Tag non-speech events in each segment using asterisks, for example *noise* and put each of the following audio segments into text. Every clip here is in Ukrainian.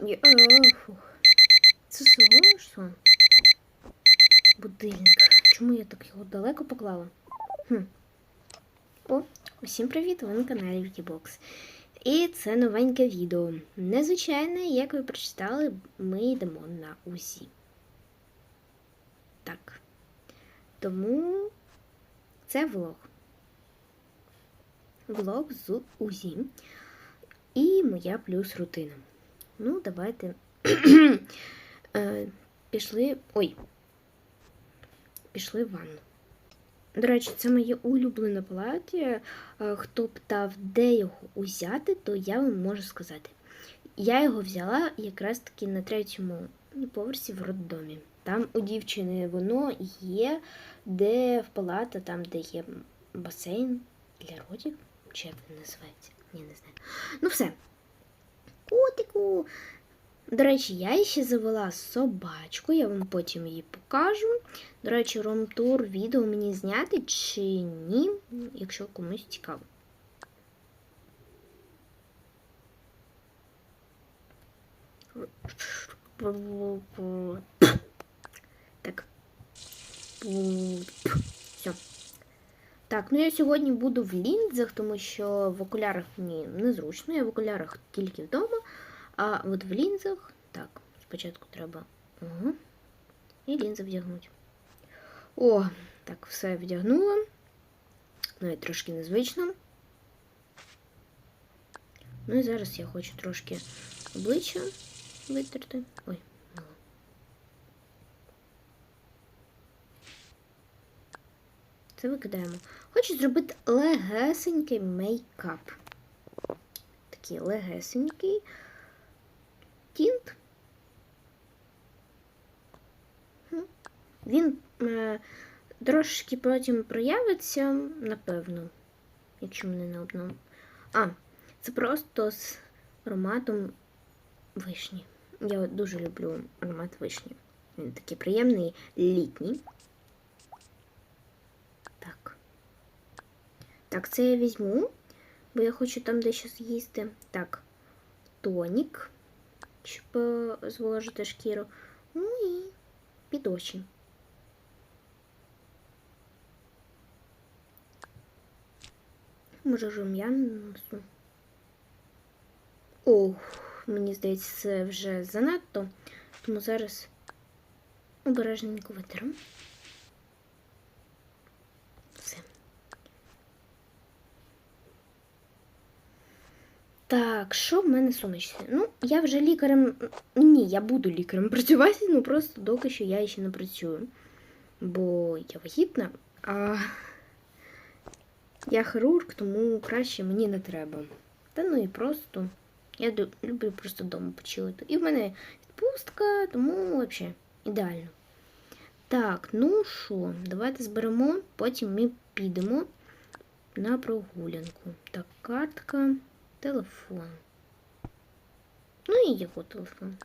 Ні. Це село що? Будильник. Чому я так його далеко поклала? Хм. О, усім привіт! Ви на каналі Вікібокс. І це новеньке відео. Незвичайне, як ви прочитали, ми йдемо на УЗІ. Так. Тому це влог. Влог з УЗІ. І моя плюс рутина. Ну, давайте. *clears throat* Е, Пішли. Ой. Пішли в ванну. До речі, це моє улюблене плаття. Е, Хто питав, де його узяти, то я вам можу сказати. Я його взяла якраз таки на третьому поверсі в роддомі. Там у дівчини воно є, де в палата, там, де є басейн для родів. Чи як він називається? Ні, не знаю. Ну все. Котику. До речі, я ще завела собачку, я вам потім її покажу. До речі, ромтур відео мені зняти чи ні, якщо комусь цікаво. Так. Все. Так, ну я сьогодні буду в лінзах, тому що в окулярах мені незручно, я в окулярах тільки вдома. А от в лінзах, так, спочатку треба. Угу. І лінзи вдягнути. О, так, все вдягнула. Навіть трошки незвично. Ну і зараз я хочу трошки обличчя витерти. Ой, мало. Це викидаємо. Хочу зробити легесенький мейкап. Такий легесенький тінт. Він е, трошки потім проявиться, напевно, якщо мене не одному. А, це просто з ароматом вишні. Я дуже люблю аромат вишні. Він такий приємний, літній. Так. Так, це я візьму, бо я хочу там дещо з'їсти. Так, тонік, зволожити шкіру. Ну і під очі. Може, рум'ян нанесу. Ох, мені здається, це вже занадто, тому зараз обережненько витру. Все. Так, що в мене сумочці? Ну, я вже лікарем. Ні, я буду лікарем *laughs* працювати, ну просто доки що я ще не працюю. Бо я вагітна, а я хірург, тому краще мені не треба. Та ну і просто. Я люблю просто вдома почилити. І в мене відпустка, тому взагалі ідеально. Так, ну що, давайте зберемо, потім ми підемо на прогулянку. Так, картка, телефон. Ну і його телефон.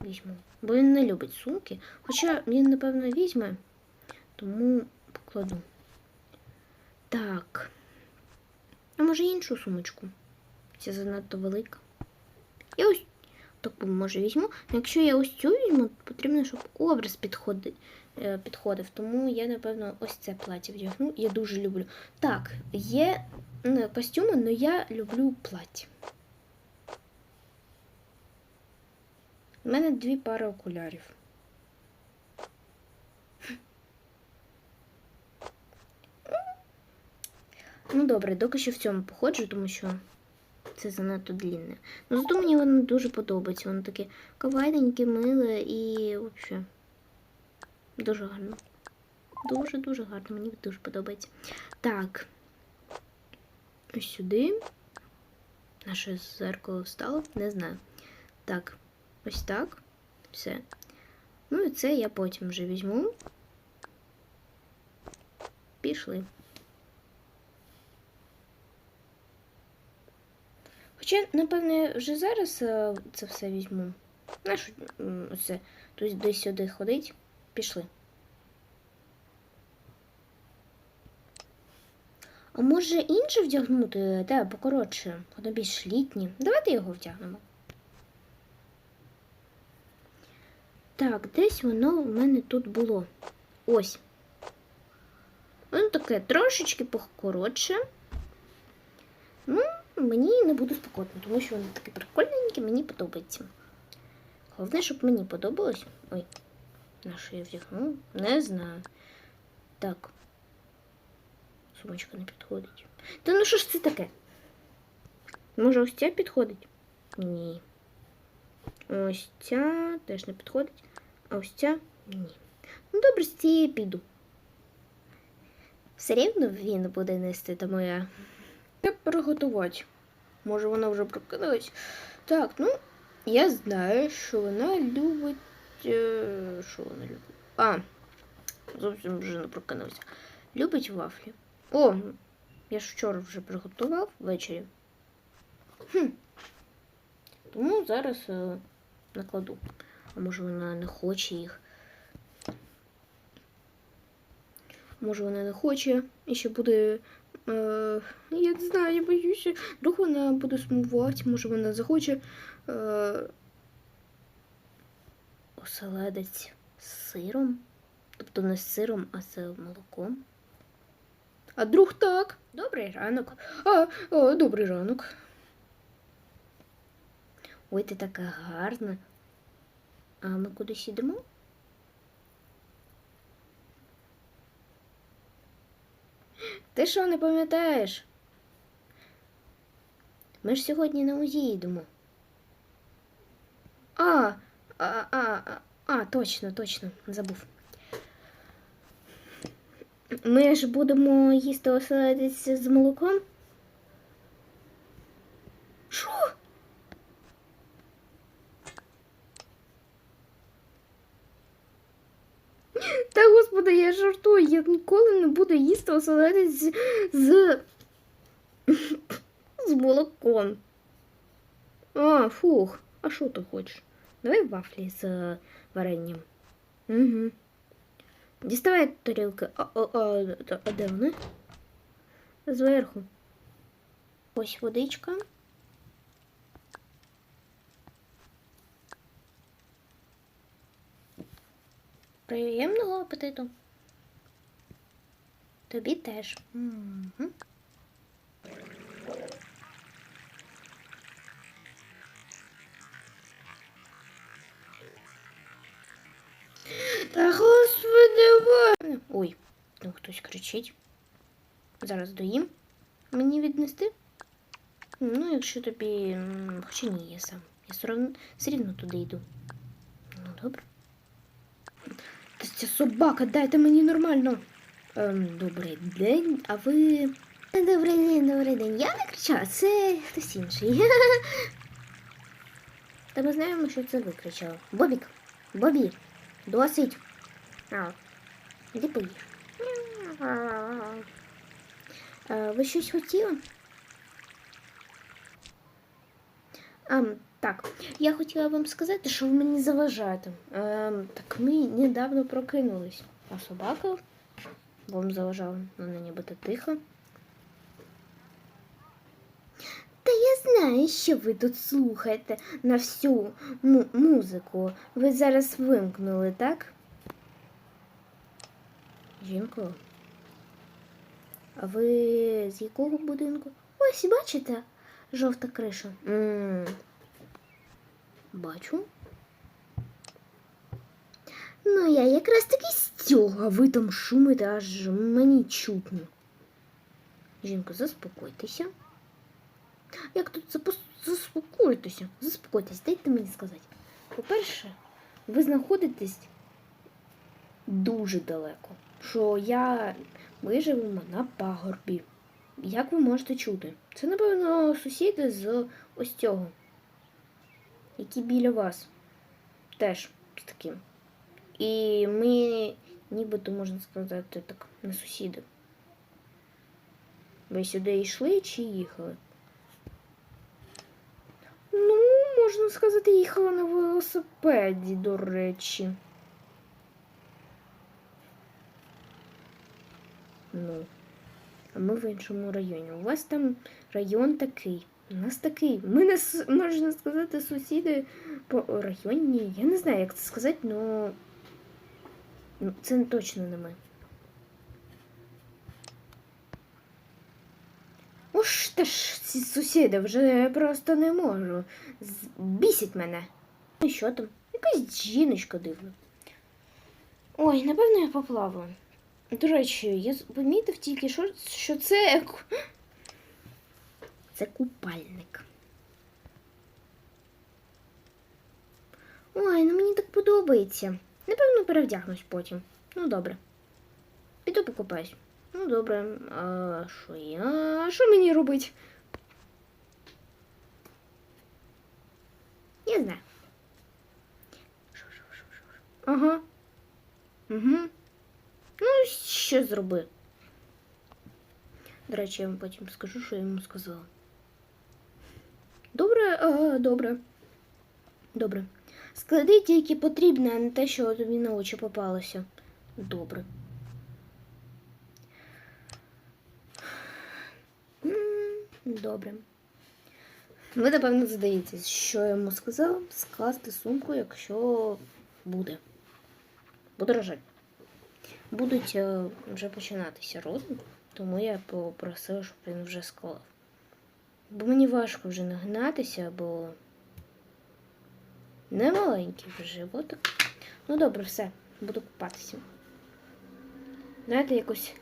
Візьму. Бо він не любить сумки. Хоча він, напевно, візьме, тому покладу. Так. А може іншу сумочку? Ця занадто велика. Я ось таку може візьму. Якщо я ось цю візьму, потрібно, щоб образ підходи- е, підходив. Тому я, напевно, ось це плаття вдягну. Я дуже люблю. Так, є ну, костюми, але я люблю плаття. У мене дві пари окулярів. Ну добре, доки що в цьому походжу, тому що це занадто длінне. Ну зато мені воно дуже подобається. Воно таке кавайненьке, миле і взагалі дуже гарно. Дуже-дуже гарно, мені дуже подобається. Так. Ось сюди. Наше зеркало встало, не знаю. Так, ось так. Все. Ну і це я потім вже візьму. Пішли. Хоча, напевно, я вже зараз е, це все візьму. Оце тут десь сюди ходить. Пішли. А може інше вдягнути? Те, покоротше, воно більш літнє. Давайте його вдягнемо. Так, десь воно в мене тут було. Ось. Воно таке трошечки покоротше. Ну, мені не буде спокійно, тому що воно таке прикольненьке, мені подобається. Головне, щоб мені подобалось. Ой, на що я вдягну? Не знаю. Так. Сумочка не підходить. Та ну що ж це таке? Може, ось ця підходить? Ні. Ось ця теж не підходить. А ось ця ні. Ну, добре, з цієї піду. Все рівно він буде нести, тому я. Я приготувати. Може, вона вже прокинулась. Так, ну, я знаю, що вона любить. е, Що вона любить? А, зовсім вже не прокинулася. Любить вафлі. О, я ж вчора вже приготував ввечері. Хм. Тому зараз е, накладу. А може вона не хоче їх. Може вона не хоче і ще буде. Е, я не знаю, я боюся. Вдруг вона буде сумувати, може вона захоче. Е, оселедець з сиром. Тобто не з сиром, а з молоком. А друг так. Добрий ранок. А, о, добрий ранок. Ой, ти така гарна. А ми кудись йдемо? Ти що не пам'ятаєш? Ми ж сьогодні на УЗІ йдемо. А, а, а, а, а, точно, точно, забув. Ми ж будемо їсти оселедець з молоком. Що? Та господи, я жартую, я ніколи не буду їсти оселедець з, з, молоком. А, фух, а що ти хочеш? Давай вафлі з варенням. Угу. Діставай тарілки. А, а, а, а де вони? Зверху. Ось водичка. Приємного апетиту. Тобі теж. Угу. Кричить. Зараз доїм. Мені віднести? Ну, якщо тобі. Хоча ні, я сам. Я все рівно, все рівно туди йду. Ну, добре. Та ця собака, дайте мені нормально. Ем, добрий день, а ви. Добрий день, добрий день. Я не кричала, це хтось інший. *laughs* Та ми знаємо, що це ви кричали. Бобік, Бобі, досить. А, іди поїж. Ви щось хотіли? А, так, я хотіла вам сказати, що ви мені заважаєте. Ем, так ми недавно прокинулись. А собака вам заважала. Вона нібито тихо. Та я знаю, що ви тут слухаєте на всю му- музику. Ви зараз вимкнули, так? Жінко. А ви з якого будинку? Ось, бачите, жовта криша. Бачу. Ну, я якраз таки з цього, а ви там шумите, аж мені чутно. Жінко, заспокойтеся. Як тут заспокоїтеся? Заспокойтесь, дайте мені сказати. По-перше, ви знаходитесь дуже далеко. Що я ми живемо на пагорбі. Як ви можете чути? Це, напевно, сусіди з ось цього, які біля вас. Теж з таким. І ми, нібито можна сказати, так, не сусіди. Ви сюди йшли чи їхали? Ну, можна сказати, їхала на велосипеді, до речі. Ну, а ми в іншому районі. У вас там район такий У нас такий. Ми не можна сказати сусіди по районі. Я не знаю, як це сказати, але ну, це точно не ми. Уж ти ж ці сусіди вже просто не можу. Бісить мене. Ну що там? Якась жіночка дивна. Ой, напевно, я поплаваю. До речі, я помітив тільки, що, що це. Це купальник. Ой, ну мені так подобається. Напевно, перевдягнусь потім. Ну, добре. Піду покупаюсь. Ну, добре. А що я? Що мені робить? Я знаю. Що, що, що, що? Ага. Угу. Ну, що зроби. До речі, я вам потім скажу, що я йому сказала. Добре, ага, добре. Добре. Склади тільки потрібне, а не те, що тобі на очі попалося. Добре. Добре. Ви, напевно, задаєтесь, що я йому сказав скласти сумку, якщо буде. Подорожать. Будуть е, вже починатися роди, тому я попросила, щоб він вже склав. Бо мені важко вже нагинатися, бо не маленький вже животик. Ну добре, все, буду купатися. Знаєте, якось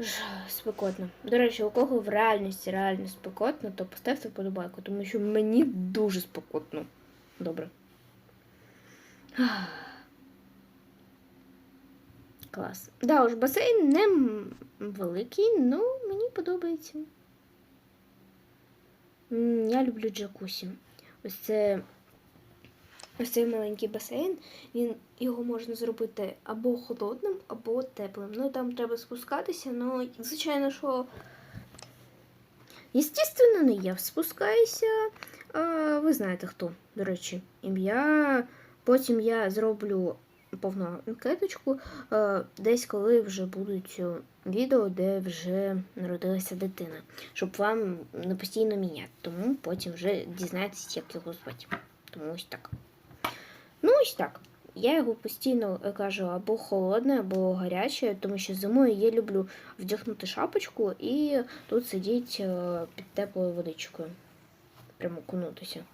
ж спекотно. До речі, у кого в реальності реально спекотно, то поставте вподобайку, тому що мені дуже спекотно. Добре. Клас. Да, уж басейн не великий, але мені подобається. Я люблю джакусі. Ось це ось цей маленький басейн. Він його можна зробити або холодним, або теплим. Ну там треба спускатися, ну, звичайно, що. Естественно, не я спускаюся. А, ви знаєте хто, до речі, ім'я. Потім я зроблю повну анкеточку, е, десь коли вже будуть е, відео, де вже народилася дитина, щоб вам не постійно міняти. Тому потім вже дізнаєтесь, як його звати. Тому ось так. Ну, ось так. Я його постійно е, кажу або холодне, або гаряче, тому що зимою я люблю вдягнути шапочку і тут сидіти під теплою водичкою. Прямо окунутися.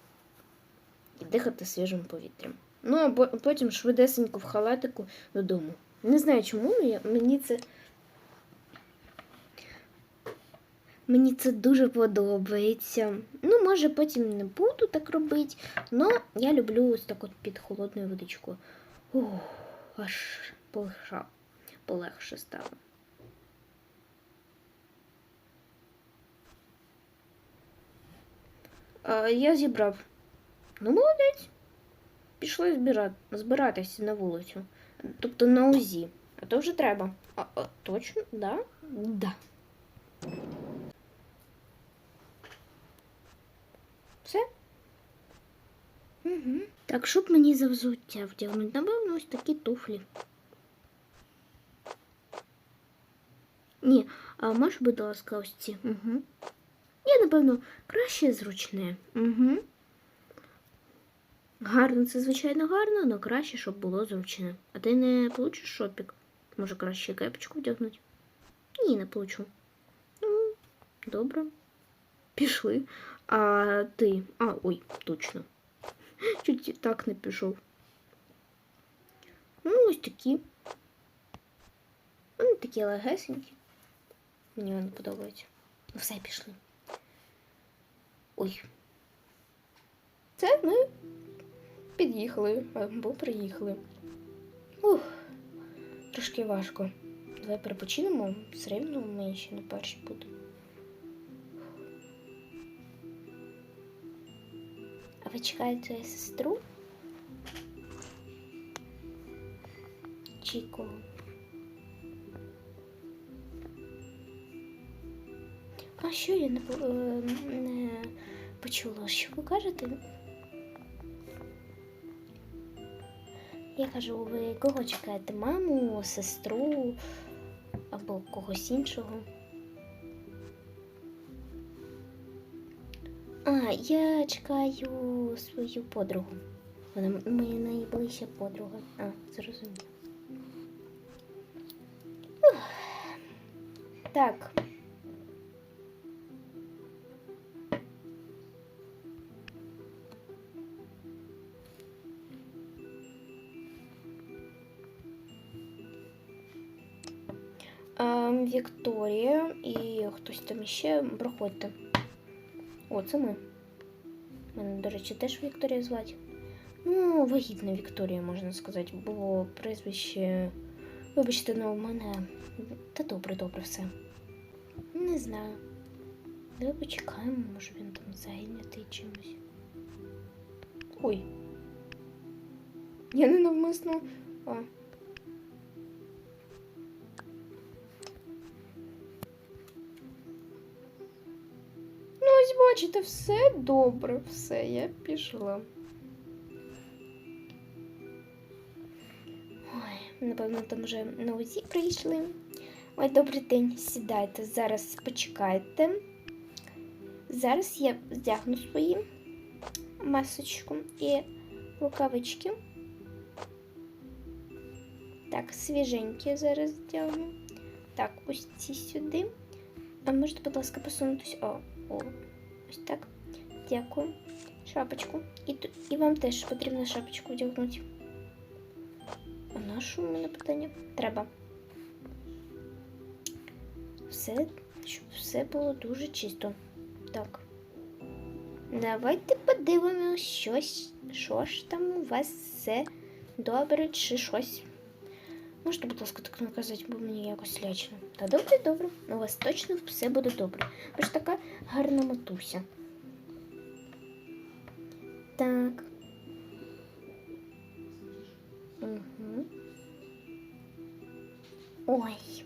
І дихати свіжим повітрям. Ну, а потім швидесенько в халатику додому. Не знаю чому, мені це. Мені це дуже подобається. Ну, може, потім не буду так робити, але я люблю ось так от під холодною водичкою. Ух, аж полегша, полегше стало. А, я зібрав. Ну, молодець. Пішли збирати, збиратися на вулицю. Тобто на УЗІ. А то вже треба. А, а точно? Да? Да. Все? Угу. Так, щоб мені за взуття вдягнути, напевно, ось такі туфлі. Ні, а може, будь ласка, ось ці. Угу. Я, напевно, краще зручне. Угу. Гарно, це звичайно гарно, але краще, щоб було зручне. А ти не получиш шопік? Може краще кепочку вдягнути? Ні, не получу. Ну, добре. Пішли. А ти. А, ой, точно. *laughs* Чуть так не пішов. Ну, ось такі. Вони такі легесенькі. Мені вони подобаються. Ну, все пішли. Ой. Це ми під'їхали або приїхали. Ух, трошки важко. Давай перепочинемо, все рівно ми ще не перші будемо. А ви чекаєте сестру? Чи кого? А що я не, е, не почула? Що ви кажете? Я кажу, ви кого чекаєте? Маму, сестру або когось іншого? А, я чекаю свою подругу. Вона моя найближча подруга. А, зрозуміло. Так. Вікторія і хтось там іще. Проходьте. О, це ми. Мене, до речі, теж Вікторія звати. Ну, вагітна Вікторія, можна сказати, бо прізвище. Вибачте, ну, в мене. Та добре, добре все. Не знаю. Давай почекаємо, може він там зайнятий чимось. Ой. Я не навмисно. Бачите, все добре, все, я пішла. Ой, напевно, там вже на УЗІ прийшли. Ой, добрий день, сідайте. Зараз почекайте. Зараз я вдягну свої масочку і рукавички. Так, свіженькі зараз вдягну. Так, ось ці сюди. А можете, будь ласка, посунутись. О, о, ось так. Дякую. Шапочку. І, і вам теж потрібно шапочку вдягнути. А на що у мене питання? Треба. Все, щоб все було дуже чисто. Так. Давайте подивимося, що ж там у вас все добре чи щось. Можете, будь ласка, так наказати, бо мені якось лячно. Та добре, добре. У вас точно все буде добре. Ви ж така гарна матуся. Так. Угу. Ой.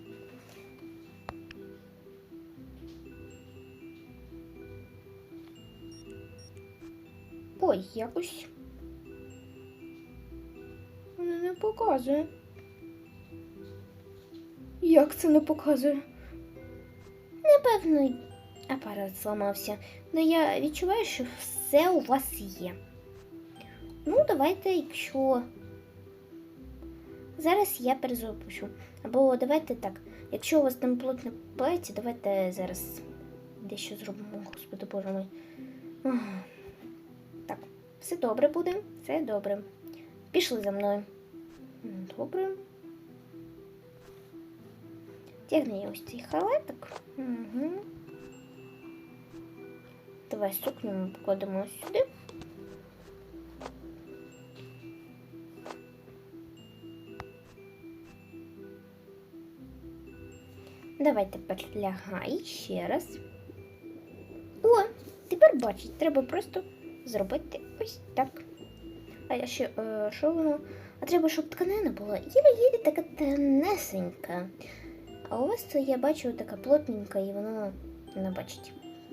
Ой, якось. Вона не показує. Як це не показує? Напевно, апарат зламався. Ну я відчуваю, що все у вас є. Ну, давайте, якщо. Зараз я перезапущу. Або давайте так. Якщо у вас там плотне плеті, давайте зараз дещо зробимо, господи боже мой. Так, все добре буде, все добре. Пішли за мною. Добре. Тягни ось цей халатик. Угу. Давай сукню ми покладемо ось сюди. Давай тепер лягай ще раз. О, тепер бачить, треба просто зробити ось так. А я ще е, що воно? А треба, щоб тканина була єлі-єлі така тонесенька. А у вас це я бачу така плотненька і воно не бачить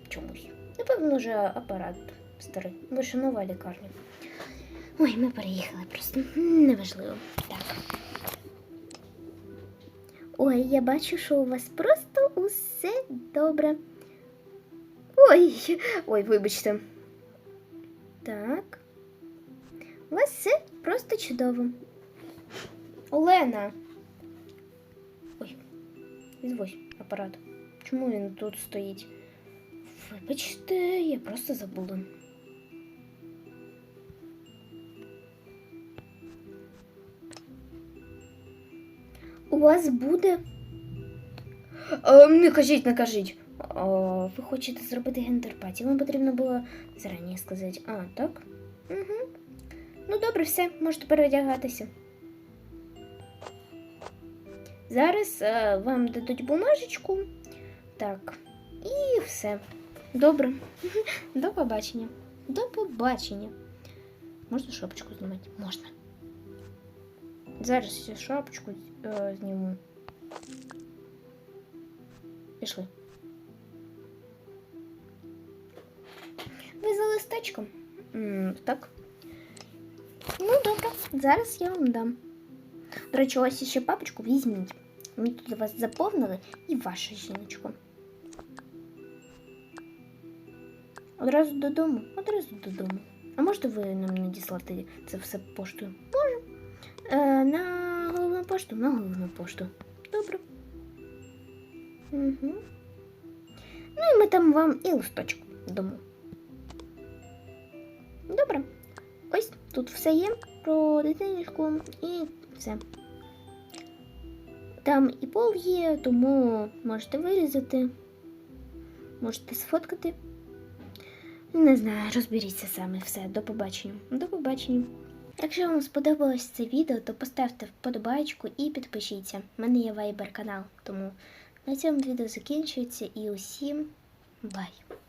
чомусь. Напевно, вже апарат старий. Ви ж нова лікарня. Ой, ми переїхали просто. Неважливо. Так. Ой, я бачу, що у вас просто усе добре. Ой, ой, вибачте. Так. У вас все просто чудово. Олена. Відвозь апарат. Чому він тут стоїть? Вибачте, я просто забула. У вас буде. Е, не кажіть, не кажіть. О, ви хочете зробити гендерпаті? Вам потрібно було зарані сказати. А, так? Угу. Ну, добре, все, можете переодягатися. Зараз е, вам дадуть бумажечку. Так. І все. Добре. *laughs* До побачення. До побачення. Можна шапочку знімати? Можна. Зараз я шапочку е, зніму. Пішли. Ви за листочком? М, так. Ну, добре, зараз я вам дам. До речі, ось ще папочку візьміть. Ми тут вас заповнили і ваша жіночку. Одразу додому, одразу додому. А можете ви нам надіслати це все поштою? Можу. Е, на головну пошту, на головну пошту. Добре. Угу. Ну і ми там вам і листочок дамо. Добре. Ось тут все є про дитиночку і все. Там і пол є, тому можете вирізати, можете сфоткати. Не знаю, розберіться саме все. До побачення. До побачення. Якщо вам сподобалось це відео, то поставте вподобайку і підпишіться. У мене є вайбер канал, тому на цьому відео закінчується і усім бай!